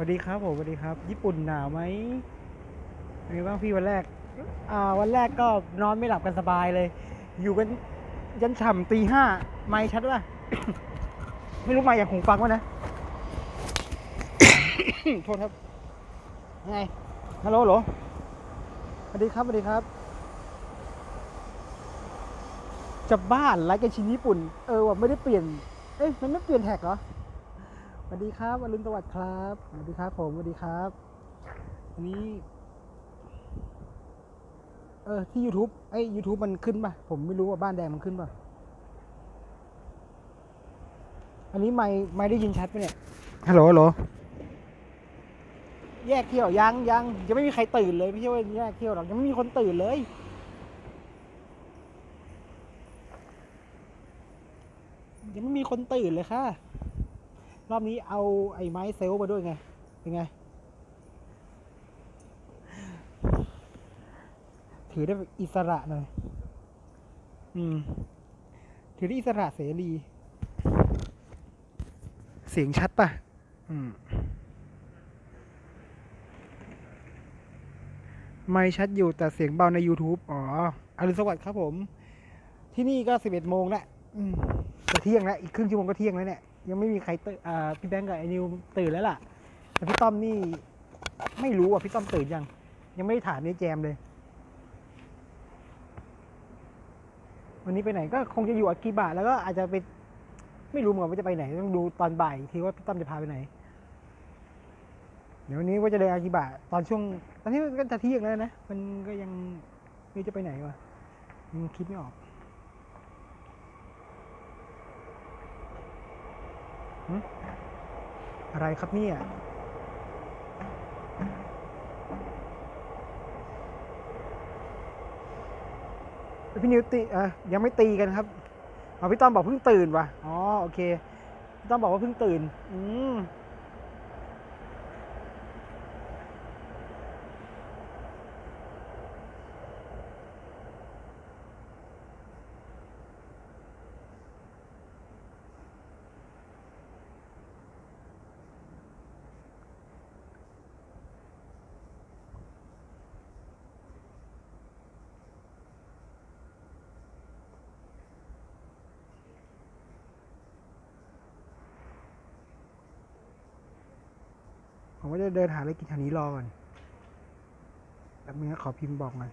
วัสดีครับผมสวัสดีครับ ญี่ปุ่นหนาวไหมเป็นไงบ้างพี่วันแรก อ่า วันแรกก็นอนไม่หลับกันสบายเลย อยู่กันยันฉ่ำตีห้าไม่ชัดป่ะ ไม่รู้มาอย่างคงฟังวะนะ โทษครับยังไง ฮัลโหลฮัลโหลสวัสดีครับสวัสดีครับ จะบ้านไลฟ์กันชินญี่ปุ่น เออว่ะไม่ได้เปลี่ยน เอ้ยมันไม่เปลี่ยนแท็กเหรอ สวัสดีครับอรุณสวัสดิ์ครับสวัสดีครับผมสวัสดีครับวันนี้ เออที่ YouTube ไอ้ YouTube มันขึ้นป่ะ ผมไม่รู้ว่าบ้านแดงมันขึ้นป่ะ อันนี้ไม่ไม่ได้ยินชัดปะเนี่ยฮัลโหลฮัลโหลแยกเที่ยวยังยังยังไม่มีใครตื่นเลยไม่ใช่ว่าแยกเที่ยวหรอกยังไม่มีคนตื่นเลยยังไม่มีคนตื่นเลยค่ะ รอบนี้เอาไอ้ไม้เซลล์มาด้วยไง เป็นไง ถือได้อิสระหน่อย อืม ถือได้อิสระเสรี เสียงชัดป่ะ อืม ไม่ชัดอยู่แต่เสียงเบาใน YouTube อ๋ออรุณสวัสดิ์ครับผม ที่นี่ก็สิบเอ็ดโมงแล้วจะเที่ยงแล้ว อีกครึ่งชั่วโมงก็เที่ยงแล้วเนี่ย ยังไม่มีใครตื่นพี่แบงค์กับไอ้นิวตื่นแล้วล่ะ แต่พี่ต้อมนี่ไม่รู้อะพี่ต้อมตื่นยัง ยังไม่ได้ถามนี่แจมเลย วันนี้ไปไหนก็คงจะอยู่อากิบะแล้วก็อาจจะไปไม่รู้เหมือนกันว่าจะไปไหนต้องดูตอนบ่ายทีว่าพี่ต้อมจะพาไปไหน เดี๋ยววันนี้ว่าจะเดินอากิบะตอนช่วง ตอนนี้มันก็จะเที่ยงแล้วนะมันก็ยังไม่จะไปไหนวะยังคิดไม่ออก อะไรครับเนี่ยพี่นิวตีอะยังไม่ตีกันครับอ๋อพี่ต้อมบอกเพิ่งตื่นว่ะ อ๋อ โอเค พี่ต้อมบอกว่าเพิ่งตื่น อืม เดินหาอะไรกินแถวนี้รอก่อนแป๊บนึงนะขอพิมพ์บอกหน่อย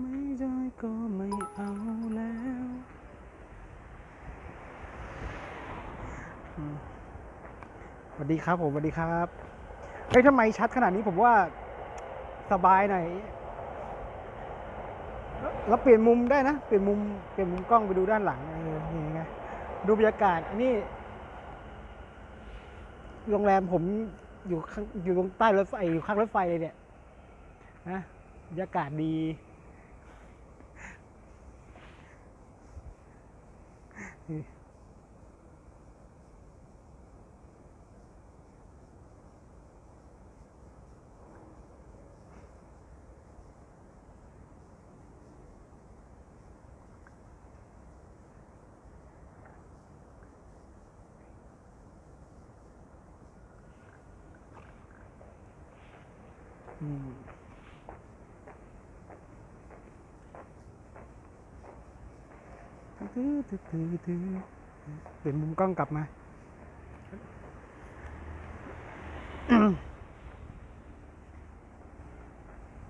ไม่ได้ก็ไม่เอาแล้วอืมสวัสดีครับผมสวัสดีครับเฮ้ยทำไมชัดขนาดนี้ผมว่า สบายหน่อยเราเปลี่ยนมุมได้นะ เปลี่ยนมุม เปลี่ยนมุมกล้องไปดูด้านหลังเออนี่ไง ดูบรรยากาศนนี้โรงแรมผมอยู่ข้างอยู่ตรงใต้รถไฟ อยู่ข้างรถไฟเลยเนี่ย นะบรรยากาศดีอ มตื้อตื้อตื้อตื้อเปลี่ยนมุมกล้องกลับมา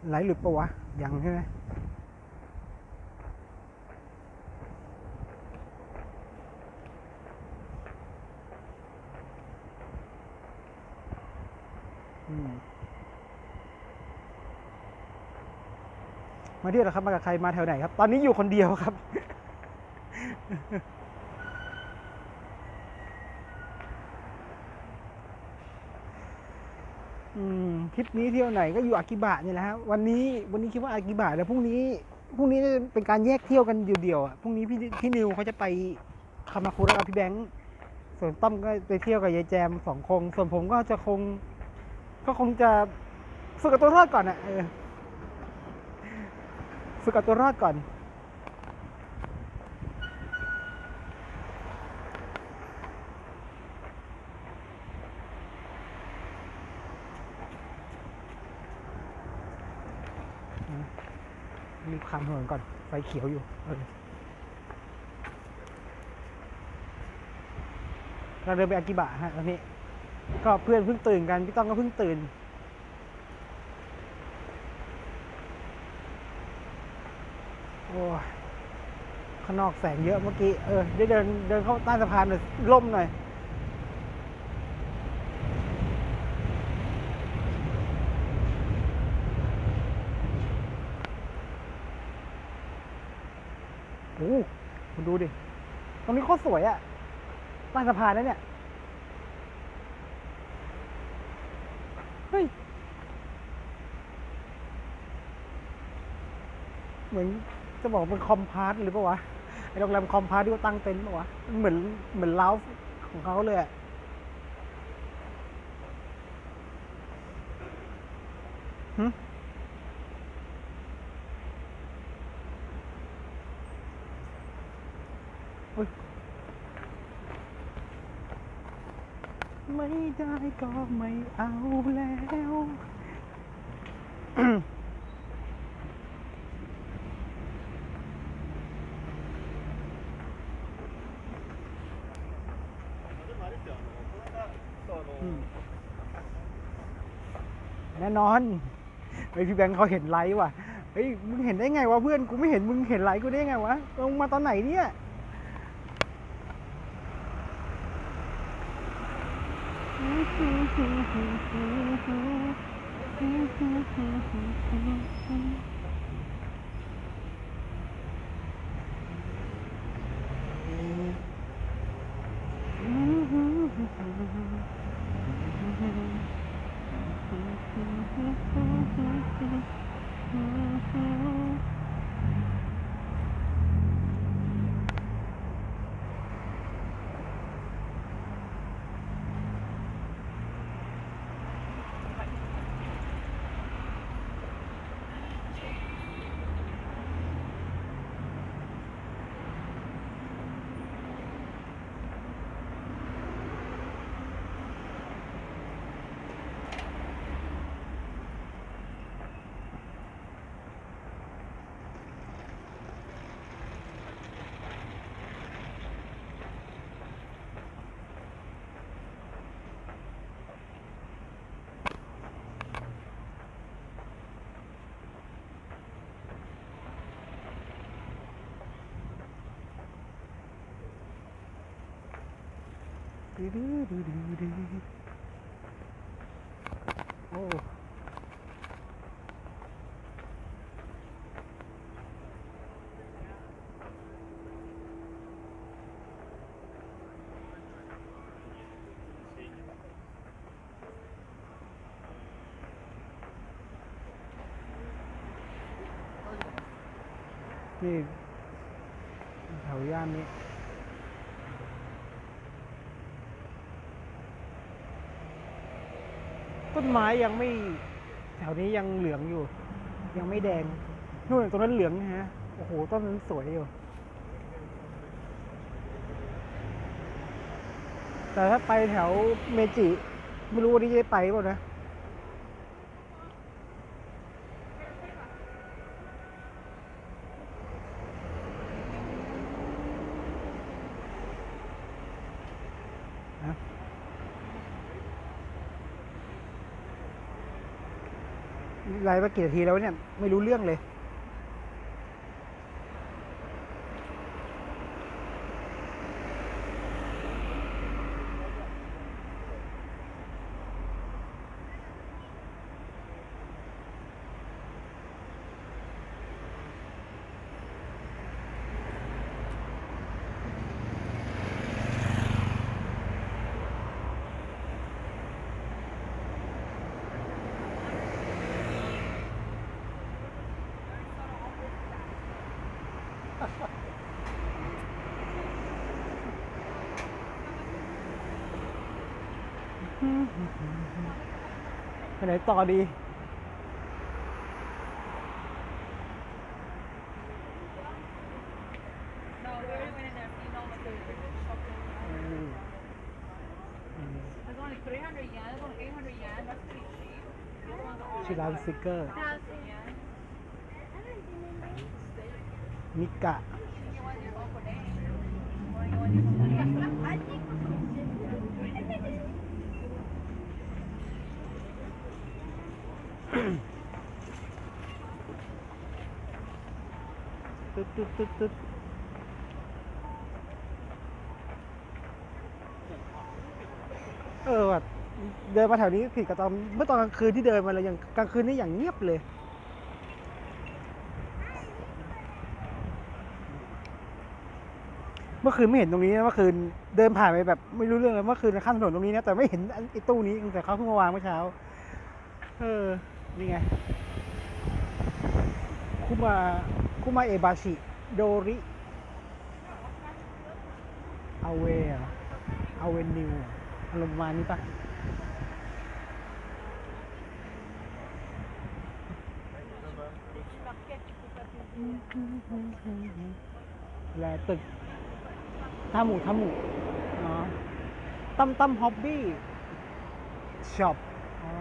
ไหลหลุดปะวะ ยังใช่ไหม มาเที่ยวเหรอครับ มากับใคร มาแถวไหนครับ ตอนนี้อยู่คนเดียวครับ อืมทริปนี้เที่ยวไหนก็อยู่อากิบะเนี่ยแหละฮะวันนี้ วันนี้คิดว่าอากิบะแล้วพรุ่งนี้ พรุ่งนี้เป็นการแยกเที่ยวกันเดี่ยวๆอะ พรุ่งนี้พี่พี่นิวเขาจะไปคามาคุระกับพี่แบงค์ ส่วนต้อมก็ไปเที่ยวกับยายแจมสองคง ส่วนผมก็จะคง ก็คงจะฝึกกับตัวรอดก่อนอะเออ ฝึกกัตัวรอดก่อนรีบข้ามถนนก่อน ไฟเขียวอยู่เออเราเดินไปอากิบะฮะตอนนี้ ก็เพื่อนเพิ่งตื่นกัน พี่ต้องก็เพิ่งตื่น โอ้ข้างนอกแสงเยอะเมื่อกี้ เออ ได้เดินเดินเข้าใต้สะพานหน่อยล่มหน่อย โอ้โหคุณดูดิ ตรงนี้โคตรสวยอะใต้สะพานนะเนี่ย เฮ้ย เหมือน จะบอกเป็นคอมพาร์ตหรือเปล่าวะไอโรงแรมคอมพาร์ตที่เขาตั้งเต็นท์เปล่าวะเหมือนเหมือนเล้าของเขาเลยอะหึไม่ได้ก็ไม่เอาแล้ว น่นอนไอพี่แบงค์เขาเห็นไลฟ์ว่ะเฮ้ยมึงเห็นได้ไงวะเพื่อนกูไม่เห็นมึงเห็นไลฟ์กูได้ไงวะลงมาตอนไหนเนี่ยอืม แถวย่านนี้ ต้นไม้ยังไม่แถวนี้ยังเหลืองอยู่ ยังไม่แดงนู่นตรงนั้นเหลืองนะฮะโอ้โหต้นนั้นสวยอยู่ แต่ถ้าไปแถวเมจิ ไม่รู้วันนี้จะไปเปล่านะ ไลฟ์มากี่นาทีแล้วเนี่ยไม่รู้เรื่องเลย ไปไหนต่อดีชิลานซิกเกอร์มิกะ ตุ๊ดตุ๊ดตุ๊ดเออแบบเดินมาแถวนี้ผิดกับตอนเมื่อตอนกลางคืนที่เดินมาเลยอย่างกลางคืนนี่อย่างเงียบเลย เมื่อคืนไม่เห็นตรงนี้นะเมื่อคืนเดินผ่านไปแบบไม่รู้เรื่องเลยเมื่อคืนข้ามถนนตรงนี้นะแต่ไม่เห็นไอ้ตู้นี้แต่เขาเพิ่งมาวางเมื่อเช้า เออนี่ไงคุมา คุมาเอบาชิ โดริอาเวอาเวนิวอารมณ์มานี้ปะและตึกท่ามูท่ามูนาะตั้มตั้มฮอบบี้ช็อปอ๋อ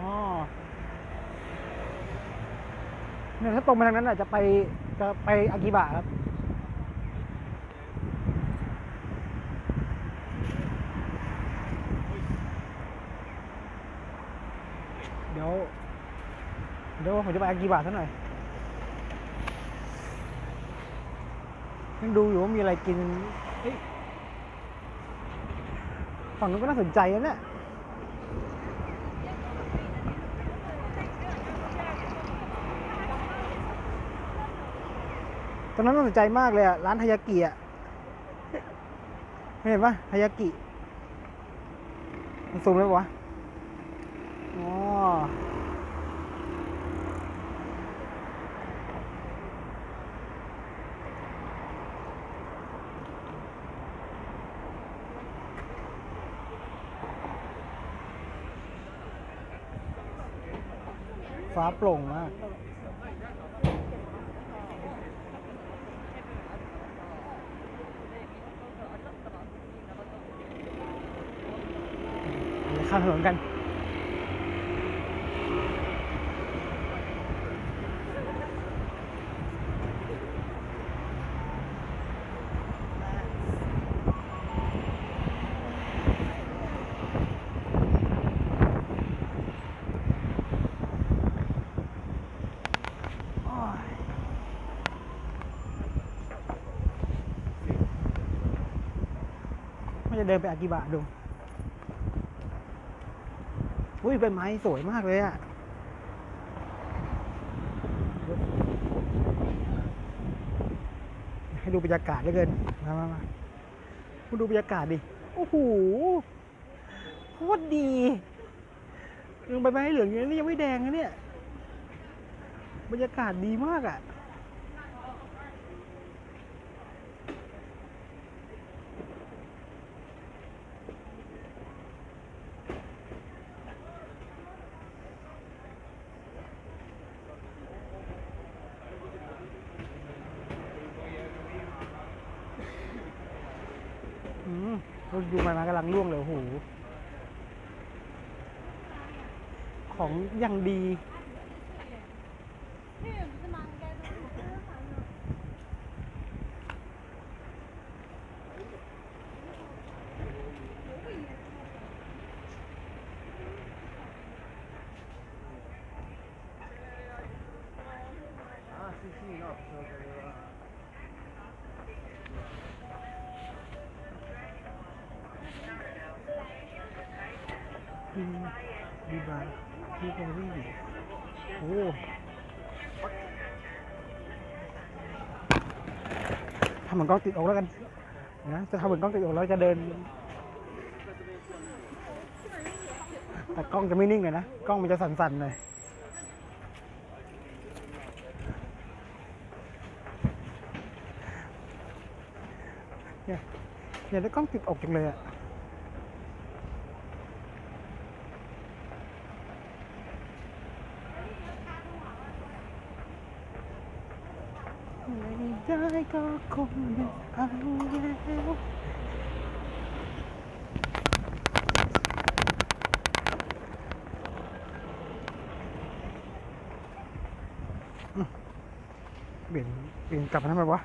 เนี่ยถ้าตรงไปทางนั้นอาจจะไป จะไปอากิบะครับเดี๋ยวเดี๋ยวผมจะไปอากิบะท่หน่อยยังดูอยู่ว่ามีอะไรกินฝั่งนู้นก็น่าสนใจนะเนี่ย ตอนนั้นน่าสนใจมากเลยอะร้านทายากิอะเห็นปะทายากิมันซูมเลยวะอ๋ฟ้าโปร่งมาก ข้ามถนนกัน จะเดินไปอากิบะดู อุ้ยใบไม้สวยมากเลยอะให้ดูบรรยากาศเหลยเกิน มามามาคุณดูบรรยากาศดิ โอ้โห โคตรดียังใบไม้เหลืองอย่างนี้ยังไม่แดงนะเนี่ย บรรยากาศดีมากอะ่ะ อืมดูมันกำลังร่วงเลยหูของอย่างดี ทำเหมือนกล้องติดอกแล้วกันนะจะทำเหมือนกล้องติดอกแล้วจะเดินแต่กล้องจะไม่นิ่งเลยนะ กล้องมันจะสั่นๆเลยเนี่ยเนี่ยแล้วกล้องติดอกจังเลยอะ็คงไม่เอาแล้วเปลี่ยนเปลี่ยนกลับมาทำไมวะ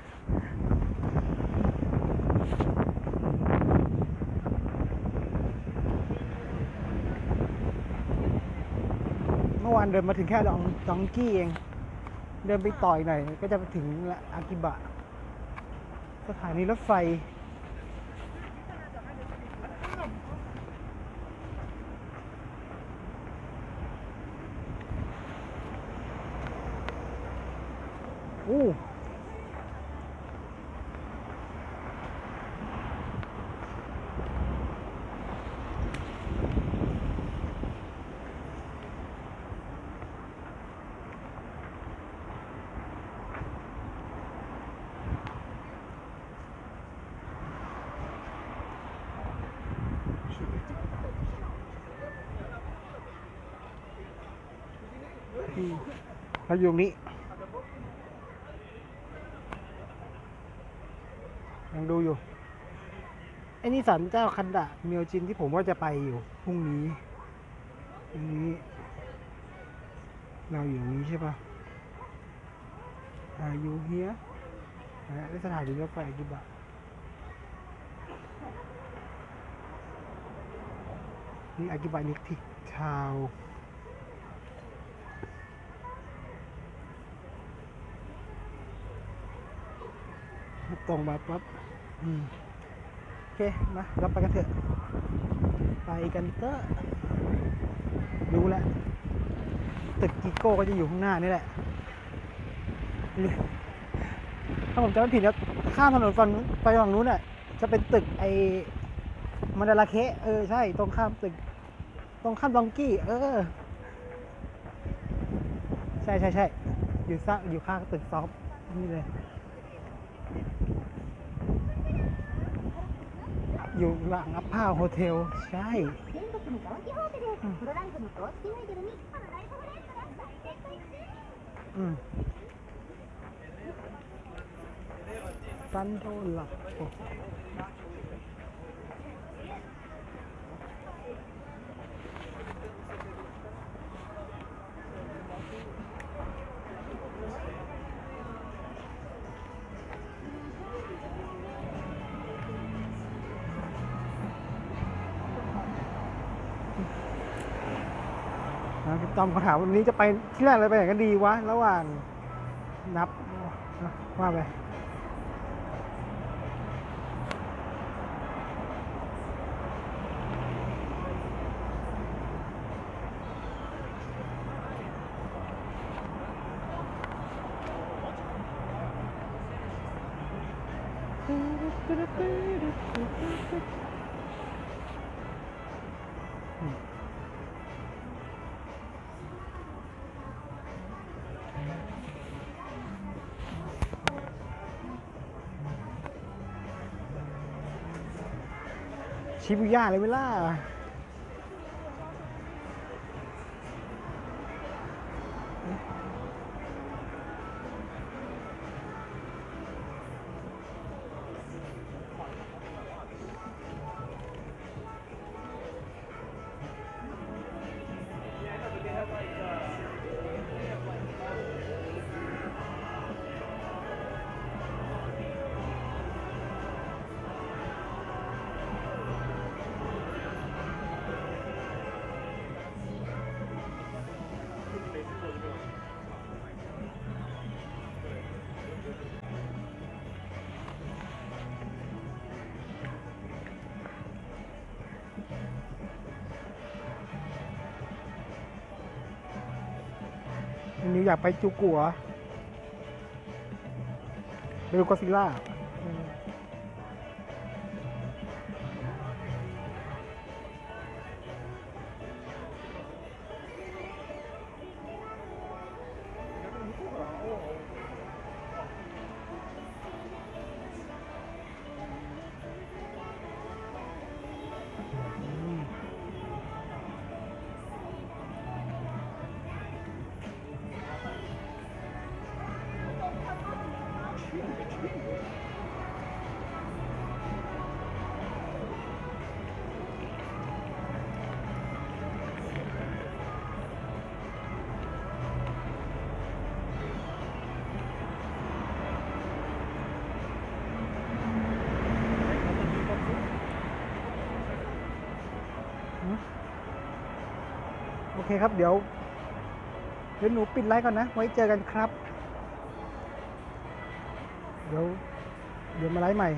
เมื่อวานเดินมาถึงแค่ดองดองกี้เอง เดินไปต่อยหน่อย ก็จะไปถึงอากิบะ สถานีรถไฟ อู้อืม เราอยู่ตรงนี้ยังดูอยู่ไอ้นี่สันเจ้าคันดะเมียวจินที่ผมว่าจะไปอยู่พรุ่งนี้อันนี้ เราอยู่ตรงนี้ใช่ปะอายุเฮียได้สถานีรถไฟอากิบะนี่อากิบะนิกทิทาว ตรงมาปั๊บอืมโอเคมาเราไปกันเถอะ ไปกันเถอะรู้แล้วตึกกิโก้ก็จะอยู่ข้างหน้านี่แหละ ถ้าผมจำไม่ผิดนะข้ามถนนฝั่งไปฝั่งนู้นน่ะ จะเป็นตึกไอ้มันดาราเคะเออใช่ ตรงข้ามตึก ตรงข้ามดองกี้ เออ ใช่ใช่ใช่อยู่ซะอยู่ข้างตึกซอฟนี่เลย อยู่หลังอัพพาโฮเทล ใช่ตันโดนหลับ นะพี่ต้อมเขาถามวันนี้จะไปที่แรกเลยไปไหนกันดีวะ ระหว่างนับว่าไป ชิบุย่าเลยเวล่า อยากไปจูกัวไปดูกอซิล่า โอเคครับ เดี๋ยวเดี๋ยวหนูปิดไลฟ์ก่อนนะ ไว้เจอกันครับ เดี๋ยวเดี๋ยวมาไลฟ์ใหม่